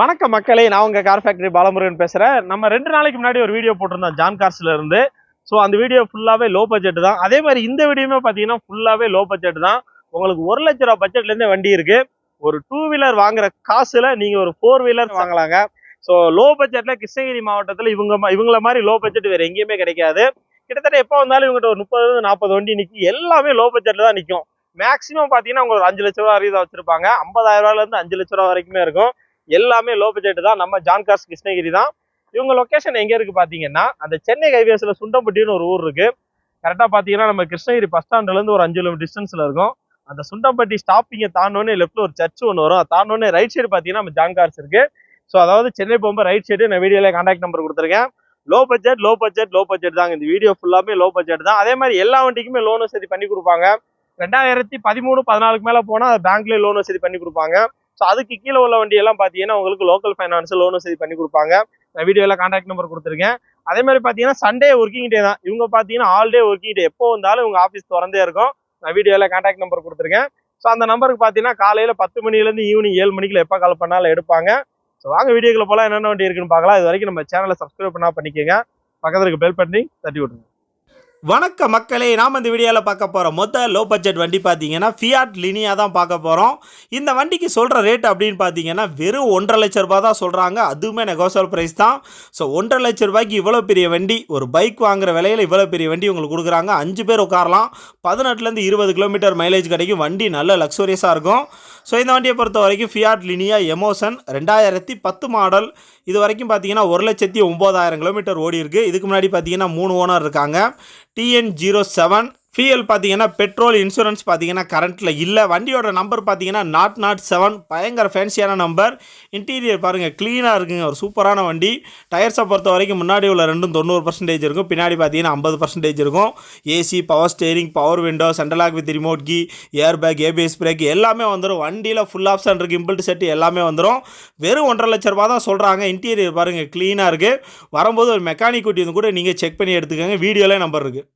வணக்கம் மக்களே நான் உங்கள் கார் ஃபேக்டரி பாலமுருகன் பேசுகிறேன் நம்ம ரெண்டு நாளைக்கு முன்னாடி ஒரு வீடியோ போட்டிருந்தோம் ஜான் கார்ஸ்ல இருந்து. ஸோ அந்த வீடியோ ஃபுல்லாகவே லோ பட்ஜெட் தான். அதே மாதிரி இந்த வீடியோமே பார்த்தீங்கன்னா ஃபுல்லாகவே லோ பட்ஜெட் தான். உங்களுக்கு ஒரு லட்ச ரூபா பட்ஜெட்லேருந்தே வண்டி இருக்குது ஒரு டூ வீலர் வாங்குற காசில் நீங்கள் ஒரு ஃபோர் வீலர் வாங்கலாங்க ஸோ லோ பட்ஜெட்டில் கிருஷ்ணகிரி மாவட்டத்தில் இவங்க இவங்கள மாதிரி லோ பட்ஜெட் வேறு எங்கேயுமே கிடைக்காது. கிட்டத்தட்ட எப்போ வந்தாலும் இவங்ககிட்ட ஒரு முப்பது நாற்பது வண்டி நிற்கும் எல்லாமே லோ பட்ஜெட்டில் தான் நிற்கும் மேக்ஸிமம் பார்த்தீங்கன்னா உங்களுக்கு ஒரு அஞ்சு லட்ச ரூபா வரைக்கும் தான் வச்சுருப்பாங்க. ஐம்பதாயிரம் ரூபாயில இருந்து அஞ்சு லட்ச ரூபா வரைக்குமே இருக்கும். எல்லாமே லோ பட்ஜெட் தான். நம்ம ஜான் கார்ஸ் கிருஷ்ணகிரி தான். இவங்க லொக்கேஷன் எங்கே இருக்குது பார்த்தீங்கன்னா அந்த சென்னை ஹைவேஸில் சுண்டம்பட்டின்னு ஒரு ஊர் இருக்குது கரெக்டாக பார்த்தீங்கன்னா நம்ம கிருஷ்ணகிரி பஸ் ஸ்டாண்ட்லேருந்து ஒரு அஞ்சு கிலோமீட்டர் டிஸ்டன்ஸில் இருக்கும். அந்த சுண்டம்பட்டி ஸ்டாப்பிங்கை தாண்டோன்னே லெஃப்ட்டில் ஒரு சர்ச் ஒன்று வரும். தாண்டோன்னே ரைட் சைடு பார்த்தீங்கன்னா நம்ம ஜான் கார்ஸ் ஸோ அதாவது சென்னை போகும்போது ரைட் சைடு நான் வீடியோவில் கான்டாக்ட் நம்பர் கொடுத்துருக்கேன். Low budget low budget low budget தாங்க. இந்த வீடியோ ஃபுல்லாமே லோ பட்ஜெட் தான். அதே மாதிரி எல்லா வண்டிக்குமே லோன் வசதி பண்ணி கொடுப்பாங்க. ரெண்டாயிரத்தி பதிமூணு பதினாலுக்கு மேல போனா பேங்க்லேயே லோன் வசதி பண்ணி கொடுப்பாங்க. ஸோ அதுக்கு கீழே உள்ள வண்டியெல்லாம் பார்த்தீங்கன்னா உங்களுக்கு லோக்கல் ஃபைனான்ஸ் லோன் வசதி பண்ணி கொடுப்பாங்க. நான் வீடியோவில் காண்டாக்ட் நம்பர் கொடுத்துருக்கேன். அதே மாதிரி பார்த்தீங்கன்னா சண்டே ஒர்க்கிங் டே தான். இவங்க பார்த்தீங்கன்னா ஆல் டே ஒர்க்கிங் டே எப்போ வந்தாலும் இவங்க ஆஃபீஸ் திறந்தே இருக்கும். நான் வீடியோவில் காண்டாக்ட் நம்பர் கொடுத்துருக்கேன். ஸோ அந்த நம்பருக்கு பார்த்தீங்கன்னா காலையில் பத்து மணிலேருந்து ஈவினிங் ஏழு மணிக்குள்ள எப்போ கால் பண்ணாலும் எடுப்பாங்க. ஸோ வாங்க வீடியோக்குள்ள போகலாம் என்னென்ன வண்டி இருக்குன்னு பார்க்கலாம். இது வரைக்கும் நம்ம சேனலை சப்ஸ்கிரைப் பண்ணால் பண்ணிக்கோங்க. பக்கத்துல இருக்க பெல் பண்ணி தட்டி விட்டுருங்க. வணக்கம் மக்களே நாம் இந்த வீடியோவில் பார்க்க போகிற மொத்த லோ பட்ஜெட் வண்டி பார்த்தீங்கன்னா ஃபியாட் லினியாக தான் பார்க்க போகிறோம் இந்த வண்டிக்கு சொல்கிற ரேட் அப்படின்னு பார்த்தீங்கன்னா வெறும் ஒன்றரை லட்ச ரூபா தான் சொல்கிறாங்க அதுவுமே நெகோசியல் ப்ரைஸ் தான். ஸோ ஒன்றரை லட்ச ரூபாய்க்கு இவ்வளோ பெரிய வண்டி ஒரு பைக் வாங்குற விலையில் இவ்வளோ பெரிய வண்டி உங்களுக்கு கொடுக்குறாங்க. அஞ்சு பேர் உட்காரலாம். பதினெட்டுலேருந்து இருபது கிலோமீட்டர் மைலேஜ் கிடைக்கும் வண்டி நல்ல லக்ஸூரியஸாக இருக்கும். ஸோ இந்த வண்டியை பொறுத்த வரைக்கும் ஃபியாட் லினியா எமோசன் ரெண்டாயிரத்தி பத்து மாடல் இது வரைக்கும் பார்த்தீங்கன்னா ஒரு லட்சத்தி ஒம்பதாயிரம் கிலோமீட்டர் ஓடி இருக்குது இதுக்கு முன்னாடி பார்த்தீங்கன்னா மூணு ஓனர் இருக்காங்க. டிஎன் ஜீரோ செவன் ஃபிஎல் பார்த்தீங்கன்னா பெட்ரோல் இன்சூரன்ஸ் பார்த்தீங்கன்னா கரண்ட்டில் இல்லை. வண்டியோட நம்பர் பார்த்தீங்கன்னா நாட் நாட் செவன் பயங்கர ஃபேன்சியான நம்பர் இன்டீரியர் பாருங்கள் க்ளீனாக இருக்குங்க. ஒரு சூப்பரான வண்டி. டயர்ஸை பொறுத்த வரைக்கும் முன்னாடி உள்ள ரெண்டும் தொண்ணூறு பர்சன்டேஜ் இருக்கும். பின்னாடி பார்த்தீங்கன்னா ஐம்பது பர்சன்டேஜ் இருக்கும். AC power steering power window central lock with remote key air bag ABS brake எல்லாமே வந்துடும் வண்டியில் ஃபுல் ஆப்ஷன் இருக்குது இம்பிள்ட் செட் எல்லாமே வந்துடும் வெறும் ஒன்றரை லட்ச ரூபா தான் சொல்கிறாங்க இன்டீரியர் பாருங்கள் க்ளீனாக இருக்குது வரும்போது ஒரு மெக்கானிக் குட்டி வந்து கூட நீங்கள் செக் பண்ணி எடுத்துக்கோங்க. வீடியோவில் நம்பர் இருக்குது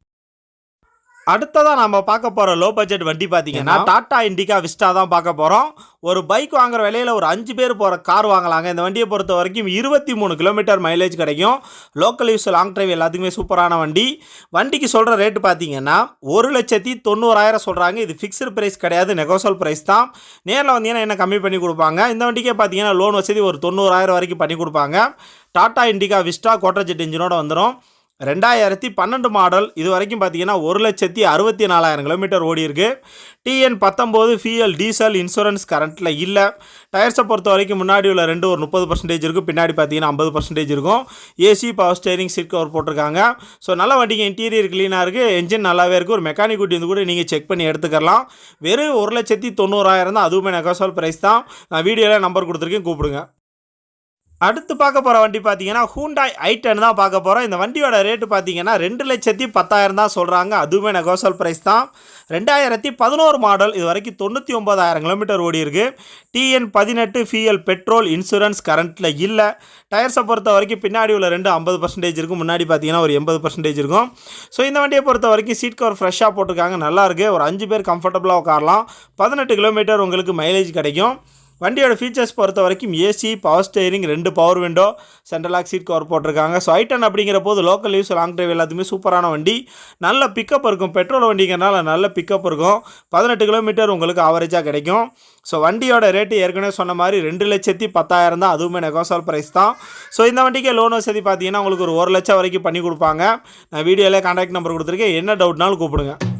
அடுத்ததாக நம்ம பார்க்க போகிற லோ பட்ஜெட் வண்டி பார்த்தீங்கன்னா டாடா இண்டிகா விஸ்டா தான் பார்க்க போகிறோம் ஒரு பைக் வாங்குற விலையில் ஒரு அஞ்சு பேர் போகிற கார் வாங்கலாங்க. இந்த வண்டியை பொறுத்த வரைக்கும் இருபத்தி மூணு கிலோமீட்டர் மைலேஜ் கிடைக்கும். லோக்கல் யூஸ் லாங் டிரைவ் எல்லாத்துக்குமே சூப்பரான வண்டி. வண்டிக்கு சொல்கிற ரேட்டு பார்த்தீங்கன்னா ஒரு லட்சத்தி தொண்ணூறாயிரம் சொல்கிறாங்க இது ஃபிக்ஸ்டு ப்ரைஸ் கிடையாது நெகோசல் ப்ரைஸ் தான். நேரில் வந்தீங்கன்னா என்ன கம்மி பண்ணி கொடுப்பாங்க? இந்த வண்டிக்கே பார்த்தீங்கன்னா லோன் வசதி ஒரு தொண்ணூறாயிரம் வரைக்கும் பண்ணி கொடுப்பாங்க. டாடா இண்டிகா விஸ்டா கோட்டர்ஜெட் இன்ஜினோட வந்துடும் ரெண்டாயிரத்தி பன்னெண்டு மாடல் இது வரைக்கும் பார்த்தீங்கன்னா ஒரு லட்சத்தி அறுபத்தி நாலாயிரம் கிலோமீட்டர் ஓடி இருக்கு டிஎன் பத்தொம்போது ஃபிஎல் டீசல் இன்சூரன்ஸ் கரண்ட்டில் இல்லை. டயர்ஸை பொறுத்த வரைக்கும் முன்னாடி உள்ள ரெண்டு ஒரு முப்பது பர்சன்டேஜ் இருக்கும் பின்னாடி பார்த்தீங்கன்னா ஐம்பது பர்சன்டேஜ் இருக்கும். AC power steering seat cover போட்டிருக்காங்க. ஸோ நல்ல வண்டிங்க இன்டீரியர் க்ளீனாக இருக்குது என்ஜின் நல்லாவே இருக்குது ஒரு மெக்கானிக் குட்டி வந்து கூட நீங்கள் செக் பண்ணி எடுத்துக்கலாம். வெறும் ஒரு லட்சத்தி தொண்ணூறாயிரம் தான் அதுவுமே நெகோசல் ப்ரைஸ் தான். நான் வீடியோவில் நம்பர் கொடுத்துருக்கேன் கூப்பிடுங்க. அடுத்து பார்க்க போகிற வண்டி பார்த்தீங்கன்னா ஹூண்டாய் ஐட்டன் டென் தான் பார்க்க போகிறோம் இந்த வண்டியோட ரேட்டு பார்த்தீங்கன்னா ரெண்டு லட்சத்தி பத்தாயிரம் தான் சொல்கிறாங்க அதுவுமே நெகோசல் ப்ரைஸ் தான். ரெண்டாயிரத்தி பதினோரு மாடல் இது வரைக்கும் தொண்ணூற்றி ஒம்பதாயிரம் கிலோமீட்டர் ஓடி இருக்கு. டிஎன் பதினெட்டு ஃபிஎல் பெட்ரோல் இன்சூரன்ஸ் கரண்ட்டில் இல்லை. டயர்ஸை பொறுத்த வரைக்கும் பின்னாடி உள்ள ரெண்டு ஐம்பது பர்சன்டேஜ் இருக்கும். முன்னாடி பார்த்தீங்கன்னா ஒரு எண்பது பர்சன்டேஜ் இருக்கும். ஸோ இந்த வண்டியை பொறுத்த வரைக்கும் சீட் கவர் ஃப்ரெஷ்ஷாக போட்டிருக்காங்க. நல்லாயிருக்கு ஒரு அஞ்சு பேர் கம்ஃபர்டபுளாக உட்காரலாம். பதினெட்டு கிலோமீட்டர் உங்களுக்கு மைலேஜ் கிடைக்கும். வண்டியோட ஃபீச்சர்ஸ் பொறுத்த வரைக்கும் ஏசி பவர் ஸ்டேரிங் ரெண்டு power window central lock seat cover போட்டிருக்காங்க. ஸோ ஐட்டன் அப்படிங்கிற போது லோக்கல் யூஸ் லாங் டிரைவ் எல்லாத்துக்குமே சூப்பரான வண்டி. நல்ல பிக்கப் இருக்கும். பெட்ரோல் வண்டிங்கிறனால நல்ல பிக்கப் இருக்கும். பதினெட்டு கிலோமீட்டர் உங்களுக்கு ஆவரேஜாக கிடைக்கும். ஸோ வண்டியோட ரேட்டு ஏற்கனவே சொன்ன மாதிரி ரெண்டு லட்சத்தி பத்தாயிரம் தான். அதுவுமே நெகோசல் ப்ரைஸ் தான். ஸோ இந்த வண்டிக்கு லோன் வசதி பார்த்தீங்கன்னா உங்களுக்கு ஒரு ஒரு லட்சம் வரைக்கும் பண்ணி கொடுப்பாங்க. நான் வீடியோவில் கான்டாக்ட் நம்பர் கொடுத்துருக்கேன். என்ன டவுட்னாலும் கூப்பிடுங்க.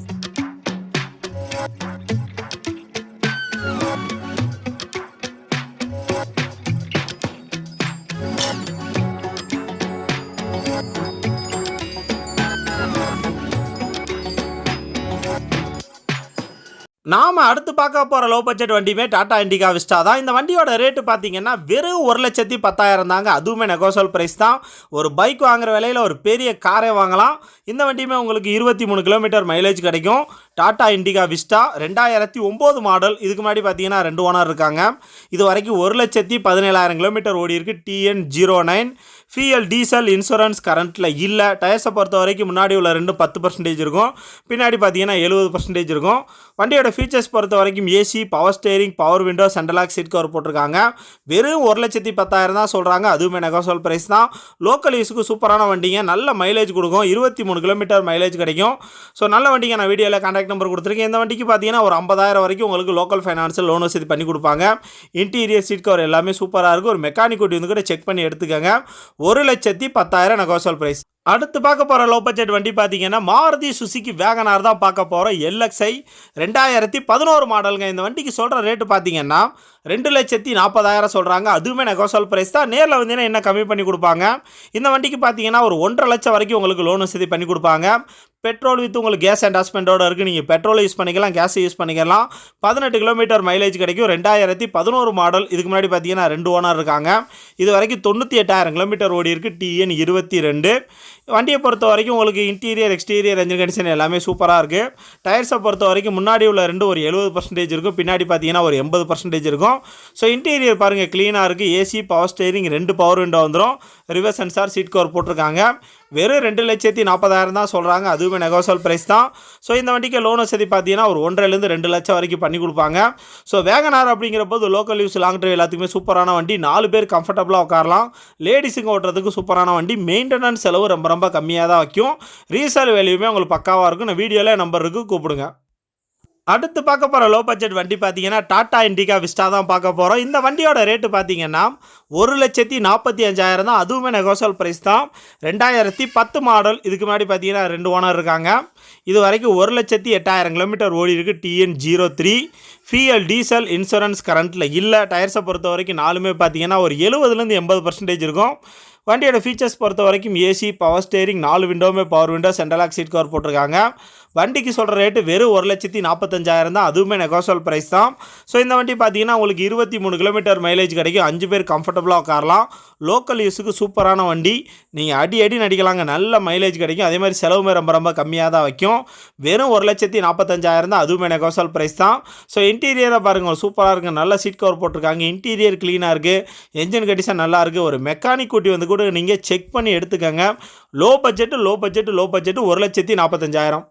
நாம் அடுத்து பார்க்க போகிற லோ பட்ஜெட் வண்டியுமே டாடா இண்டிகா விஸ்டா தான். இந்த வண்டியோட ரேட்டு பார்த்தீங்கன்னா வெறும் ஒரு லட்சத்தி பத்தாயிரம் தாங்க. அதுவுமே நெகோசல் ப்ரைஸ் தான். ஒரு பைக் வாங்குற விலையில் ஒரு பெரிய காரை வாங்கலாம். இந்த வண்டியுமே உங்களுக்கு இருபத்தி மூணு கிலோமீட்டர் மைலேஜ் கிடைக்கும். டாடா இண்டிகா விஸ்டா ரெண்டாயிரத்தி ஒம்பது மாடல். இதுக்கு முன்னாடி பார்த்தீங்கன்னா ரெண்டு ஓனர் இருக்காங்க. இது வரைக்கும் ஒரு லட்சத்தி பதினேழாயிரம் கிலோமீட்டர் ஓடி இருக்குது TN zero nine F L diesel insurance கரண்ட்டில் இல்லை. டயர்ஸை பொறுத்த வரைக்கும் முன்னாடி உள்ள ரெண்டு பத்து பர்சன்டேஜ் இருக்கும். பின்னாடி பார்த்தீங்கன்னா எழுபது பர்சன்டேஜ் இருக்கும். வண்டியோட ஃபீச்சர்ஸ் பொறுத்த வரைக்கும் AC power steering power window central lock seat cover போட்டிருக்காங்க. வெறும் ஒரு லட்சத்தி பத்தாயிரம் தான் சொல்கிறாங்க அதுவுமே நெகோசல் ப்ரைஸ் தான். லோக்கல் யூஸுக்கு சூப்பரான வண்டிங்க. நல்ல மைலேஜ் கொடுக்கும். இருபத்தி மூணு கிலோமீட்டர் மைலேஜ் கிடைக்கும். ஸோ நல்ல வண்டிங்க. நான் வீடியோவில் கான்டாக்ட் நம்பர் கொடுத்துருக்கேன். இந்த வண்டிக்கு பார்த்தீங்கன்னா ஒரு ஐம்பதாயிரம் வரைக்கும் உங்களுக்கு லோக்கல் ஃபைனான்ஸில் லோன் வசதி பண்ணி கொடுப்பாங்க. இன்டீரியர் சீட் கவர் எல்லாமே சூப்பராக இருக்கும் ஒரு மெக்கானிக் ஒட்டி வந்து கூட செக் பண்ணி எடுத்துக்கோங்க. ஒரு லட்சத்தி பத்தாயிரம் நெகோசல் ப்ரைஸ் அடுத்து பார்க்க போகிற லோ பட்ஜெட் வண்டி பார்த்தீங்கன்னா மாருதி சுசுகி வேகனார் தான் பார்க்க போகிறோம் எல்எக்ஸ்ஐ ரெண்டாயிரத்தி பதினோரு மாடலுங்க. இந்த வண்டிக்கு சொல்கிற ரேட்டு பார்த்தீங்கன்னா ரெண்டு லட்சத்தி நாற்பதாயிரம் சொல்கிறாங்க அதுவுமே நெகோசல் ப்ரைஸ் தான். நேரில் வந்தீங்கன்னா என்ன கம்மி பண்ணி கொடுப்பாங்க. இந்த வண்டிக்கு பார்த்தீங்கன்னா ஒரு ஒன்றரை லட்சம் வரைக்கும் உங்களுக்கு லோன் வசதி பண்ணி கொடுப்பாங்க. பெட்ரோல் வித் உங்களுக்கு கேஸ் அண்டாஸ்மெண்ட்டோடு இருக்குது நீங்கள் பெட்ரோல் யூஸ் பண்ணிக்கலாம் கேஸ் யூஸ் பண்ணிக்கலாம். பதினெட்டு கிலோமீட்டர் மைலேஜ் கிடைக்கும். ரெண்டாயிரத்தி பதினோரு மாடல் இதுக்கு முன்னாடி பார்த்தீங்கன்னா ரெண்டு ஓனர் இருக்காங்க. இது வரைக்கும் தொண்ணூற்றி எட்டாயிரம் கிலோமீட்டர் ஓடி இருக்குது டிஎன் இருபத்தி ரெண்டு. வண்டியை பொறுத்த வரைக்கும் உங்களுக்கு இன்டீரியர் எக்ஸ்டீரியர் என்ஜின் கண்டிஷன் எல்லாமே சூப்பராக இருக்குது டயர்ஸை பொறுத்த வரைக்கும் முன்னாடி உள்ள ரெண்டு ஒரு எழுபது பர்சன்டேஜ் இருக்கும். பின்னாடி பார்த்தீங்கன்னா ஒரு எண்பது பர்சன்டேஜ் இருக்கும். ஸோ இன்டீரியர் பாருங்கள் க்ளீனாக இருக்குது ஏசி பவர் ஸ்டேரிங் ரெண்டு பவர் விண்டோ வந்துடும் ரிவர்ஸ் சென்சார் சீட் கவர் போட்டிருக்காங்க. வெறும் ரெண்டு லட்சத்தி நாற்பதாயிரம் தான் சொல்கிறாங்க அதுவுமே நெகோசல் ப்ரைஸ் தான். ஸோ இந்த வண்டிக்கு லோன் வசதி பார்த்தீங்கன்னா ஒரு ஒன்றரைலேருந்து ரெண்டு லட்சம் வரைக்கும் பண்ணி கொடுப்பாங்க. ஸோ வேகனார் அப்படிங்கிற போது லோக்கல் யூஸ் லாங் ட்ரைவ் எல்லாத்துக்குமே சூப்பரான வண்டி. நாலு பேர் கம்ஃபர்டபுளாக உட்காரலாம். லேடிஸுங்க ஓட்டுறதுக்கு சூப்பரான வண்டி. மெயின்டெனன்ஸ் செலவு ரொம்ப ரொம்ப கம்மியாக தான் வைக்கும் ரீசேல் வேல்யூமே உங்களுக்கு பக்காவாக இருக்கும். நான் வீடியோவில் நம்பருக்கு கூப்பிடுங்க. அடுத்து பார்க்க போகிற லோ பட்ஜெட் வண்டி பார்த்தீங்கன்னா டாடா இண்டிகா விஸ்டா தான் பார்க்க போகிறோம் இந்த வண்டியோட ரேட்டு பார்த்தீங்கன்னா ஒரு லட்சத்தி நாற்பத்தி அஞ்சாயிரம் தான். அதுவுமே நெகோசல் ப்ரைஸ் தான். ரெண்டாயிரத்தி பத்து மாடல் இதுக்கு முன்னாடி பார்த்தீங்கன்னா ரெண்டு ஓனர் இருக்காங்க. இது வரைக்கும் ஒரு லட்சத்தி எட்டாயிரம் கிலோமீட்டர் ஓடி இருக்குது TN zero three F L diesel insurance கரண்ட்டில் இல்லை. டயர்ஸை பொறுத்த வரைக்கும் நாலுமே பார்த்தீங்கன்னா ஒரு எழுபதுலேருந்து எண்பது பர்சன்டேஜ் இருக்கும். வண்டியோட ஃபீச்சர்ஸ் பொறுத்த வரைக்கும் ஏசி பவர் ஸ்டேரிங் நாலு விண்டோவுமே power window central lock seat cover போட்டிருக்காங்க. வண்டிக்கு சொல்கிற ரேட்டு வெறும் ஒரு லட்சத்தி நாற்பத்தஞ்சாயிரம் தான். அதுவுமே நெகோசல் ப்ரைஸ் தான். ஸோ இந்த வண்டி பார்த்தீங்கன்னா உங்களுக்கு இருபத்தி மூணு கிலோமீட்டர் மைலேஜ் கிடைக்கும். அஞ்சு பேர் கம்ஃபர்டபுளாக உட்காரலாம். லோக்கல் யூஸுக்கு சூப்பரான வண்டி. நீங்கள் அடி அடி நடிக்கலாங்க. நல்ல மைலேஜ் கிடைக்கும். அதே மாதிரி செலவுமே ரொம்ப ரொம்ப கம்மியாக தான் வைக்கும். வெறும் ஒரு லட்சத்தி நாற்பத்தஞ்சாயிரம் தான். அதுவுமே நெகோசல் ப்ரைஸ் தான். ஸோ இன்டீரியரை பாருங்கள் சூப்பராக இருக்குது நல்ல சீட் கவர் போட்டிருக்காங்க. இன்டீரியர் க்ளீனாக இருக்குது என்ஜின் கண்டிஷன் நல்லா இருக்குது ஒரு மெக்கானிக் கூட்டி வந்து கூட நீங்கள் செக் பண்ணி எடுத்துக்கோங்க. Low budget low budget low budget ஒரு லட்சத்தி நாற்பத்தஞ்சாயிரம்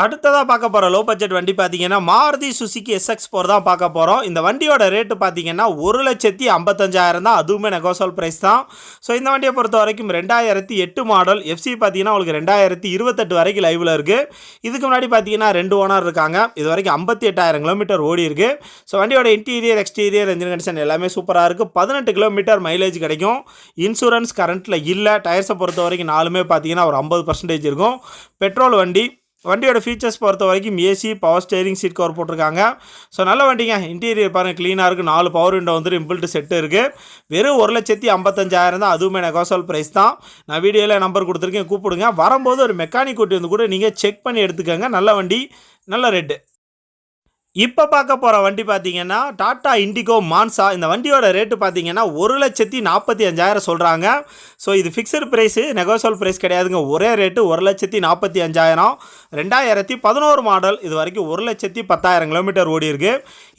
அடுத்ததாக பார்க்க போகிற லோ பட்ஜெட் வண்டி பார்த்தீங்கன்னா மாருதி சுசுகி எஸ்எக்ஸ் ஃபோர் தான் பார்க்க போகிறோம் இந்த வண்டியோட ரேட்டு பார்த்தீங்கன்னா ஒரு லட்சத்தி ஐம்பத்தஞ்சாயிரம் தான். அதுவுமே நெகோசல் ப்ரைஸ் தான். ஸோ இந்த வண்டியை பொறுத்த வரைக்கும் ரெண்டாயிரத்தி எட்டு மாடல் எஃப்சி பார்த்தீங்கன்னா உங்களுக்கு ரெண்டாயிரத்தி இருபத்தெட்டு வரைக்கும் லைவில் இருக்குது இதுக்கு முன்னாடி பார்த்தீங்கன்னா ரெண்டு ஓனர் இருக்காங்க. இது வரைக்கும் ஐம்பத்தி எட்டாயிரம் கிலோமீட்டர் ஓடி இருக்குது ஸோ வண்டியோட இன்டீரியர் எக்ஸ்டீரியர் இன்ஜின் கண்டிஷன் எல்லாமே சூப்பராக இருக்குது பதினெட்டு கிலோமீட்டர் மைலேஜ் கிடைக்கும். இன்சூரன்ஸ் கரண்ட்டில் இல்லை. டயர்ஸை பொறுத்த வரைக்கும் நாலுமே பார்த்தீங்கன்னா ஒரு ஐம்பது பர்சன்டேஜ் இருக்கும். பெட்ரோல் வண்டி வண்டியோட ஃபீச்சர்ஸ் பொறுத்த வரைக்கும் AC power steering seat cover போட்டிருக்காங்க. ஸோ நல்ல வண்டிங்க. இன்டீரியர் பாருங்கள் க்ளீனாக இருக்குது நாலு பவர் விண்டோ வந்துட்டு இம்பிள்ட் செட்டு இருக்குது வெறும் ஒரு லட்சத்தி ஐம்பத்தஞ்சாயிரம் தான். அதுவுமே நெகோசல் ப்ரைஸ் தான். நான் வீடியோவில் நம்பர் கொடுத்துருக்கேன். கூப்பிடுங்க. வரும்போது ஒரு மெக்கானிக் கூட்டி வந்து கூட நீங்கள் செக் பண்ணி எடுத்துக்கோங்க. நல்ல வண்டி நல்ல ரேட்டு இப்போ பார்க்க போகிற வண்டி பார்த்தீங்கன்னா டாடா இண்டிகோ மான்சா. இந்த வண்டியோட ரேட்டு பார்த்தீங்கன்னா ஒரு லட்சத்தி நாற்பத்தி அஞ்சாயிரம் சொல்கிறாங்க ஸோ இது ஃபிக்ஸட் ப்ரைஸு நெகோசியல் ப்ரைஸ் கிடையாதுங்க. ஒரே ரேட்டு ஒரு லட்சத்தி நாற்பத்தி அஞ்சாயிரம். ரெண்டாயிரத்தி பதினோரு மாடல் இது வரைக்கும் ஒரு லட்சத்தி பத்தாயிரம் கிலோமீட்டர் ஓடி இருக்கு.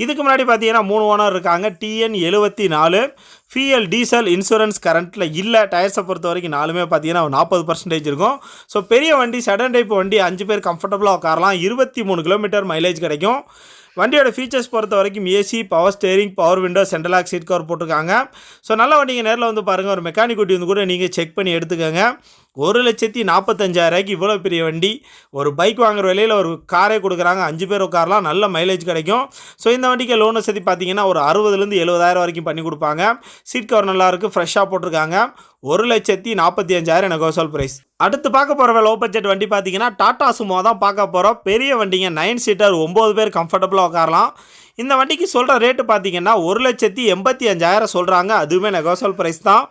இதுக்கு முன்னாடி பார்த்தீங்கன்னா மூணு ஓனர் இருக்காங்க. டிஎன் எழுபத்தி நாலு ஃபிஎல் டீசல் இன்சூரன்ஸ் கரண்ட்டில் இல்லை. டயர்ஸை பொறுத்த வரைக்கும் நாலுமே பார்த்தீங்கன்னா நாற்பது பர்சன்டேஜ் இருக்கும். ஸோ பெரிய வண்டி சடன் டைப் வண்டி அஞ்சு பேர் கம்ஃபர்டபுளாக உட்காரலாம். இருபத்தி மூணு கிலோமீட்டர் மைலேஜ் கிடைக்கும். வண்டியோட ஃபீச்சர்ஸ் பொறுத்த வரைக்கும் AC power steering power window central lock seat cover போட்டிருக்காங்க. ஸோ நல்ல வண்டிங்க நேரில் வந்து பாருங்கள் ஒரு மெக்கானிக் குட்டி வந்து கூட நீங்கள் செக் பண்ணி எடுத்துக்கோங்க. ஒரு லட்சத்தி நாற்பத்தஞ்சாயிரரூபாய்க்கு இவ்வளோ பெரிய வண்டி ஒரு பைக் வாங்குற விலையில் ஒரு காரே கொடுக்குறாங்க. அஞ்சு பேர் உட்காரலாம் நல்ல மைலேஜ் கிடைக்கும். ஸோ இந்த வண்டிக்கு லோன் வசதி பார்த்தீங்கன்னா ஒரு அறுபதுலேருந்து எழுபதாயிரம் வரைக்கும் பண்ணி கொடுப்பாங்க. சீட் கவர் நல்லா இருக்குது ஃப்ரெஷ்ஷாக போட்டிருக்காங்க. ஒரு லட்சத்தி நாற்பத்தி அஞ்சாயிரம் நெகோசல் ப்ரைஸ் அடுத்து பார்க்க போகிற லோ பட்ஜெட் வண்டி பார்த்தீங்கன்னா டாடா சுமோ தான் பார்க்க போகிறோம் பெரிய வண்டிங்க நைன் சீட்டர் ஒம்பது பேர் கம்ஃபர்டபுளாக உட்காரலாம். இந்த வண்டிக்கு சொல்கிற ரேட்டு பார்த்தீங்கன்னா ஒரு லட்சத்தி எண்பத்தி அஞ்சாயிரம் சொல்கிறாங்க அதுவுமே நெகோசல் ப்ரைஸ் தான்.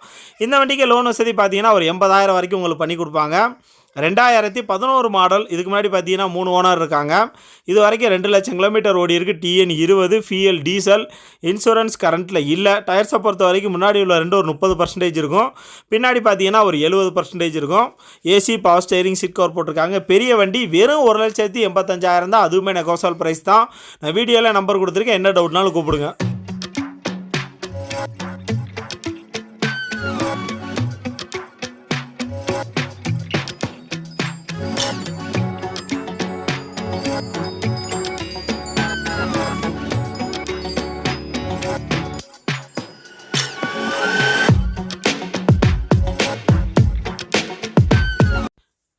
இந்த வண்டிக்கு லோன் வசதி பார்த்தீங்கன்னா ஒரு எண்பதாயிரம் வரைக்கும் உங்களுக்கு பண்ணி கொடுப்பாங்க. ரெண்டாயிரத்தி பதினோரு மாடல். இதுக்கு முன்னாடி பார்த்தீங்கன்னா மூணு ஓனர் இருக்காங்க. இது வரைக்கும் ரெண்டு லட்சம் கிலோமீட்டர் ஓடி இருக்குது டிஎன் இருபது ஃபிஎல் டீசல் இன்சூரன்ஸ் கரண்ட்டில் இல்லை. டயர்ஸை பொறுத்த வரைக்கும் முன்னாடி உள்ள ரெண்டு ஒரு முப்பது பர்சன்டேஜ் இருக்கும். பின்னாடி பார்த்தீங்கன்னா ஒரு எழுபது பர்சன்டேஜ் இருக்கும். AC power steering seat cover போட்டிருக்காங்க. பெரிய வண்டி வெறும் ஒரு லட்சத்தி எண்பத்தஞ்சாயிரம் தான். அதுவுமே நெகோசல் ப்ரைஸ் தான். நான் வீடியோவில் நம்பர் கொடுத்துருக்கேன். என்ன டவுட்னாலும் கூப்பிடுங்க.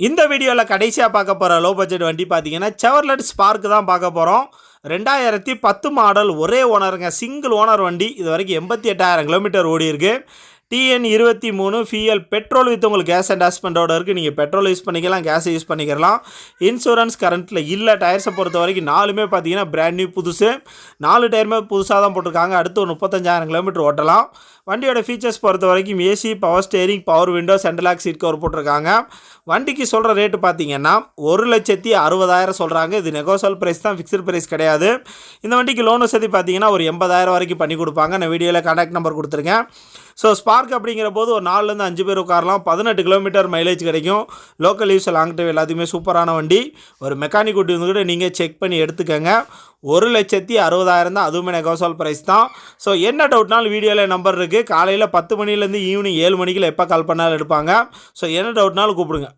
இந்த வீடியோவில் கடைசியாக பார்க்க போகிற லோ பட்ஜெட் வண்டி பார்த்தீங்கன்னா செவர்லெட் ஸ்பார்க் தான் பார்க்க போகிறோம் ரெண்டாயிரத்தி பத்து மாடல் ஒரே ஓனருங்க சிங்கிள் ஓனர் வண்டி. இது வரைக்கும் எண்பத்தி எட்டாயிரம் கிலோமீட்டர் ஓடி இருக்குது டிஎன் இருபத்தி மூணு ஃபிஎல் பெட்ரோல் வித் உங்களுக்கு கேஸ் அட்டாச்மெண்ட்டோட இருக்குது நீங்கள் பெட்ரோல் யூஸ் பண்ணிக்கலாம் கேஸ் யூஸ் பண்ணிக்கலாம். இன்சூரன்ஸ் கரண்ட்டில் இல்லை டயர்ஸை பொறுத்த வரைக்கும் நாலுமே பார்த்தீங்கன்னா பிராண்ட் நியூ புதுசு. நாலு டயருமே புதுசாக தான் போட்டிருக்காங்க. அடுத்து ஒரு முப்பத்தஞ்சாயிரம் கிலோமீட்டர் ஓட்டலாம். வண்டியோட ஃபீச்சர்ஸ் பொறுத்த வரைக்கும் AC power steering power window central lock seat cover போட்டிருக்காங்க. வண்டிக்கு சொல்கிற ரேட்டு பார்த்தீங்கன்னா ஒரு லட்சத்தி அறுபதாயிரம் சொல்கிறாங்க இது நெகோசல் ப்ரைஸ் தான் ஃபிக்ஸ்டு ப்ரைஸ் கிடையாது. இந்த வண்டிக்கு லோன் வசதி பார்த்தீங்கன்னா ஒரு எண்பதாயிரம் வரைக்கும் பண்ணி கொடுப்பாங்க. நான் வீடியோவில் கான்டாக்ட் நம்பர் கொடுத்துருக்கேன். ஸோ ஸ்பார்க் அப்படிங்கிற போது ஒரு நாலுலேருந்து அஞ்சு பேர் உட்காரலாம். பதினெட்டு கிலோமீட்டர் மைலேஜ் கிடைக்கும். லோக்கல் யூஸ் லாங் டிரைவ் எல்லாத்துக்குமே சூப்பரான வண்டி. ஒரு மெக்கானிக் வண்டி வந்து கூட நீங்கள் செக் பண்ணி எடுத்துக்கோங்க. ஒரு லட்சத்தி அறுபதாயிரம் தான் அதுவுமே நெகோசல் ப்ரைஸ் தான். ஸோ என்ன டவுட்னாலும் வீடியோவில் நம்பர் இருக்குது காலையில் பத்து மணிலேருந்து ஈவினிங் ஏழு மணிக்குள்ள எப்போ கால் பண்ணாலும் எடுப்பாங்க. ஸோ என்ன டவுட்னாலும் கூப்பிடுங்க.